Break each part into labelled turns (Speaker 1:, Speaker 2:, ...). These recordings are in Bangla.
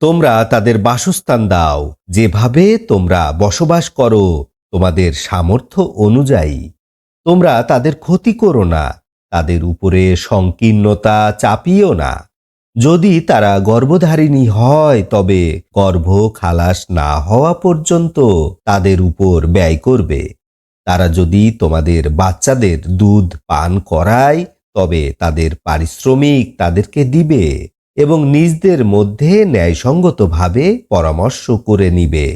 Speaker 1: তোমরা তাদের বাসস্থান দাও। যেভাবে তোমরা বসবাস করো, তোমাদের সামর্থ্য অনুযায়ী। তোমরা তাদের ক্ষতি করো না, তাদের উপরে সংকীর্ণতা চাপিও না। যদি তারা গর্ভধারিণী হয়, তবে গর্ভ খালাস না হওয়া পর্যন্ত তাদের উপর ব্যয় করবে। তারা যদি তোমাদের বাচ্চাদের দুধ পান করায়, তবে তাদের পারিশ্রমিক তাদেরকে দিবে। এবং নিজদের মধ্যে ন্যায়সঙ্গতভাবে পরামর্শ করে নিবে।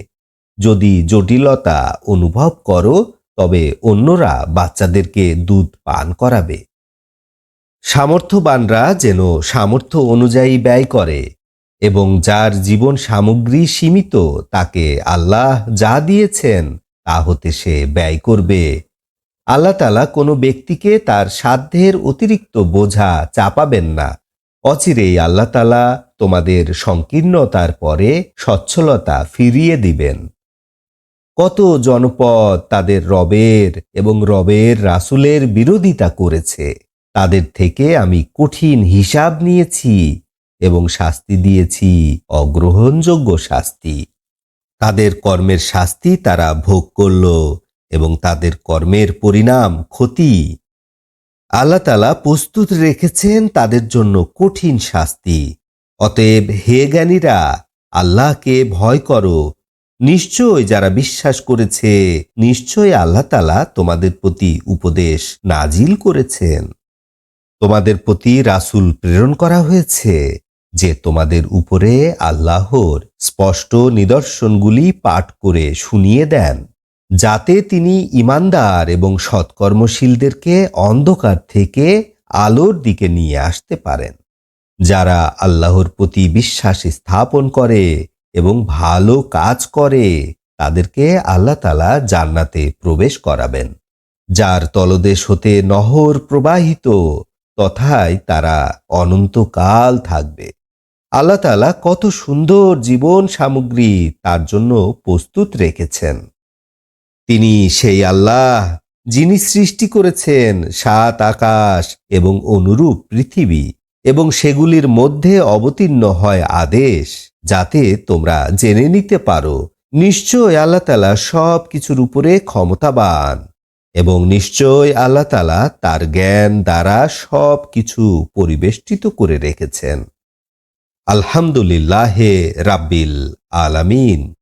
Speaker 1: যদি জটিলতা অনুভব করো, তবে অন্যরা বাচ্চাদেরকে দুধ পান করাবে। সামর্থ্যবানরা যেন সামর্থ্য অনুযায়ী ব্যয় করে এবং যার জীবন সামগ্রী সীমিত, তাকে আল্লাহ যা দিয়েছেন, তা হতে সে ব্যয় করবে। আল্লাহ তালা কোনো ব্যক্তিকে তার সাধ্যের অতিরিক্ত বোঝা চাপাবেন না। অচিরেই আল্লাহ তালা তোমাদের সংকীর্ণতার পরে সচ্ছলতা ফিরিয়ে দিবেন। কত জনপদ তাদের রবের এবং রবের রাসুলের বিরোধিতা করেছে। তাদের থেকে আমি কঠিন হিসাব নিয়েছি এবং শাস্তি দিয়েছি, অগ্রহণযোগ্য শাস্তি। তাদের কর্মের শাস্তি তারা ভোগ করল এবং তাদের কর্মের পরিণাম ক্ষতি আল্লাহ তালা প্রস্তুত রেখেছেন তাদের জন্য কঠিন শাস্তি। অতএব হে জ্ঞানীরা, আল্লাহকে ভয় করো। নিশ্চয় যারা বিশ্বাস করেছে, নিশ্চয় আল্লাহ তালা তোমাদের প্রতি উপদেশ নাজিল করেছেন। তোমাদের প্রতি রাসূল প্রেরণ করা হয়েছে যে তোমাদের উপরে আল্লাহর স্পষ্ট নিদর্শনগুলি পাঠ করে শুনিয়ে দেন। যাতে তিনি ইমানদার এবং সৎকর্মশীলদেরকে অন্ধকার থেকে আলোর দিকে নিয়ে আসতে পারেন। যারা আল্লাহর প্রতি বিশ্বাস স্থাপন করে এবং ভালো কাজ করে, তাদেরকে আল্লাহ তালা জান্নাতে প্রবেশ করাবেন। যার তলদেশ হতে নহর প্রবাহিত তথায় তারা অনন্তকাল থাকবে। আল্লাহ তালা কত সুন্দর জীবন সামগ্রী তার জন্য প্রস্তুত রেখেছেন। তিনি সেই আল্লাহ যিনি সৃষ্টি করেছেন সাত আকাশ এবং অনুরূপ পৃথিবী এবং সেগুলির মধ্যে অবতীর্ণ হয় আদেশ, যাতে তোমরা জেনে নিতে পারো। নিশ্চয় আল্লাহ তালা সব কিছুর উপরে ক্ষমতাবান এবং নিশ্চয় আল্লাহ তালা তার জ্ঞান দ্বারা সব কিছু পরিবেষ্টিত করে রেখেছেন। আলহামদুলিল্লাহে রাব্বিল আলামিন।